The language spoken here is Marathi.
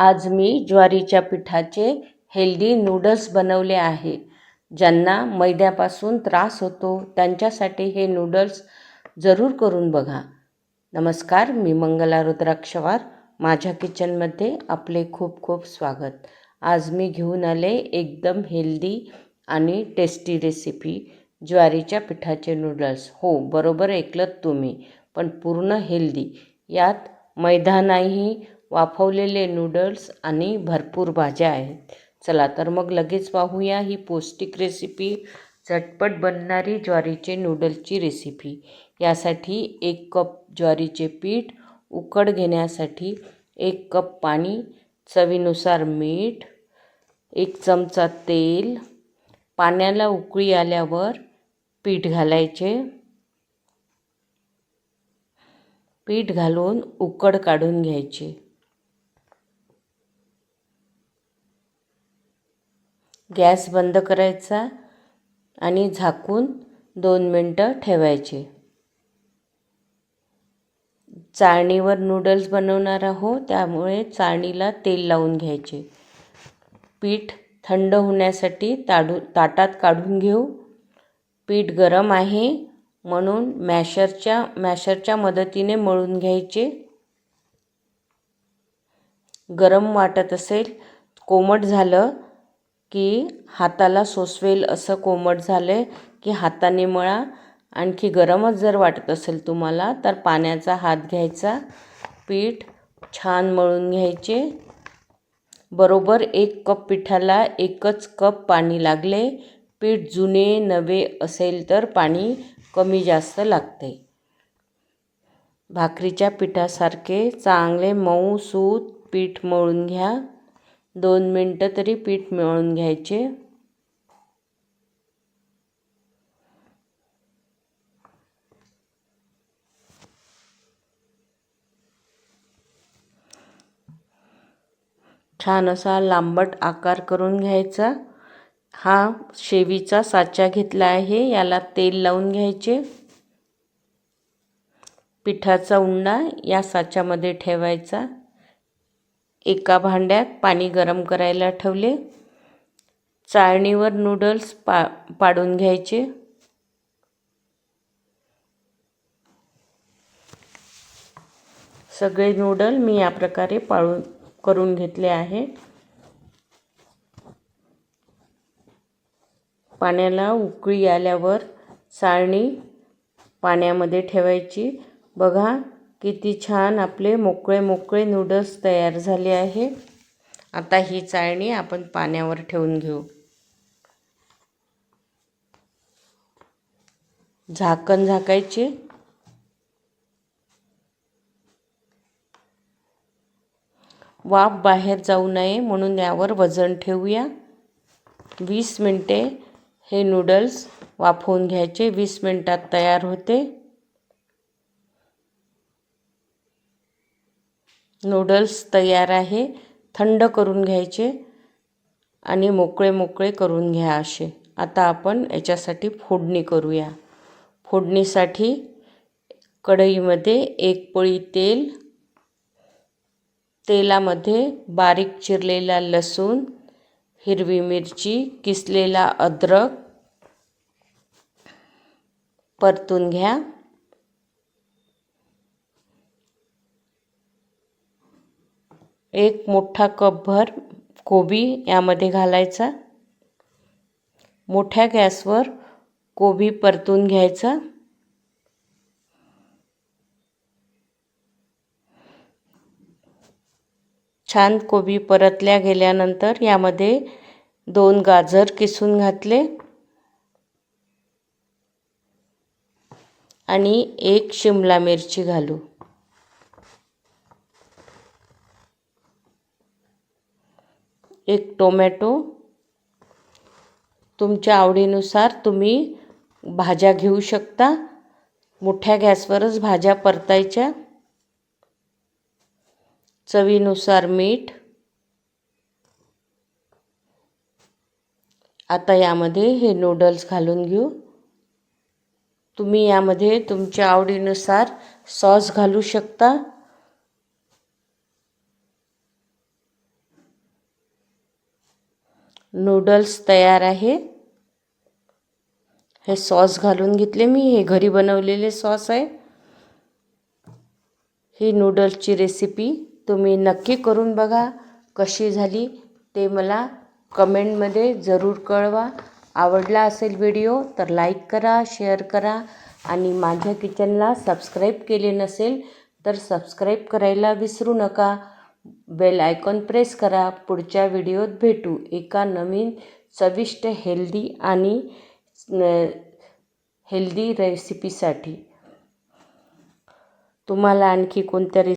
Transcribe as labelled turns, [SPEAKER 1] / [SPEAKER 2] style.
[SPEAKER 1] आज मी ज्वारीच्या पिठाचे हेल्दी नूडल्स बनवले आहे. ज्यांना मैद्यापासून त्रास होतो त्यांच्यासाठी हे नूडल्स जरूर करून बघा. नमस्कार मी मंगला रुद्राक्षवार. माझ्या किचनमध्ये आपले खूप खूप स्वागत. आज मी घेऊन आले एकदम हेल्दी आणि टेस्टी रेसिपी ज्वारीच्या पिठाचे नूडल्स. हो बरोबर ऐकलत तुम्ही पण पूर्ण हेल्दी. यात मैदा नाही वाफवलेले नूडल्स आणि भरपूर भाज्या आहेत. चला तर मग लगेच पाहूया ही पौष्टिक रेसिपी झटपट बनणारी ज्वारीचे नूडल्सची रेसिपी यासाठी एक कप ज्वारीचे पीठ उकड घेण्यासाठी एक कप पाणी चवीनुसार मीठ एक चमचा तेल पाण्याला उकळी आल्यावर पीठ घालायचे. पीठ घालून उकड काढून घ्यायची. गॅस बंद करायचा आणि झाकून दोन मिनटं ठेवायचे. चाळणीवर नूडल्स बनवणार आहो त्यामुळे चाळणीला तेल लावून घ्यायचे. पीठ थंड होण्यासाठी ताडू ताटात काढून घेऊ. पीठ गरम आहे म्हणून मॅशरच्या मॅशरच्या मदतीने मळून घ्यायचे. गरम वाटत असेल कोमट झालं की हाताला सोसवेल असं कोमट झालं की हाताने मळा. आणखी गरमच जर वाटत असेल तुम्हाला तर पाण्याचा हात घ्यायचा. पीठ छान मळून घ्यायचे. बरोबर एक कप पिठाला एकच कप पाणी लागले. पीठ जुने नवे असेल तर पाणी कमी जास्त लागते. भाकरीच्या पिठासारखे चांगले मऊ सूत पीठ मळून घ्या. दोन मिनटं तरी पीठ मिळवून घ्यायचे. छान असा लांबट आकार करून घ्यायचा. हा शेवीचा साचा घेतला आहे याला तेल लावून घ्यायचे. पिठाचा उंडा या साच्यामध्ये ठेवायचा. एका भांड्यात पाणी गरम करायला ठेवले. चाळणीवर नूडल्स पा पाडून घ्यायचे. सगळे नूडल मी या प्रकारे पाळून करून घेतले आहे. पाण्याला उकळी आल्यावर चाळणी पाण्यामध्ये ठेवायची. बघा किती छान आपले मोकळे मोकळे नूडल्स तयार झाले आहे. आता ही चाळणी आपण पाण्यावर ठेवून घेऊ. झाकण झाकायचे. वाफ बाहेर जाऊ नये म्हणून यावर वजन ठेवूया. वीस मिनटे हे नूडल्स वाफवून घ्यायचे. वीस मिनटात तयार होते. नूडल्स तयार आहे. थंड करून घ्यायचे आणि मोकळे मोकळे करून घ्या असे. आता आपण याच्यासाठी फोडणी करूया. फोडणीसाठी कढईमध्ये एक पळी तेल तेलामध्ये बारीक चिरलेला लसूण हिरवी मिरची किसलेला अद्रक परतून घ्या. एक मोठा कपभर कोबी यामध्ये घालायचा. मोठ्या गॅसवर कोबी परतून घ्यायचा. छान कोबी परतल्या गेल्यानंतर यामध्ये दोन गाजर किसून घातले. आणि एक शिमला मिरची घालू. एक टोमॅटो. तुमच्या आवडीनुसार तुम्ही भाज्या घेऊ शकता. मोठ्या गॅसवरच भाज्या परतायच्या. चवीनुसार मीठ. आता यामध्ये हे नूडल्स घालून घेऊ. तुम्ही यामध्ये तुमच्या आवडीनुसार सॉस घालू शकता. नूडल्स तयार आहे. हे सॉस घालून घेतले मी. हे घरी बनवलेले सॉस आहे. ही नूडल्सची रेसिपी तुम्ही नक्की करून बघा कशी झाली ते मला कमेंटमध्ये जरूर कळवा. आवडला असेल व्हिडिओ तर लाईक करा शेअर करा आणि माझ्या किचनला सबस्क्राईब केले नसेल तर सबस्क्राईब करायला विसरू नका. बेल आयकॉन प्रेस करा. पुढच्या व्हिडिओत भेटू. एका नवीन चविष्ट हेल्दी आणि हेल्दी रेसिपीसाठी तुम्हाला आणखी कोणत्या रे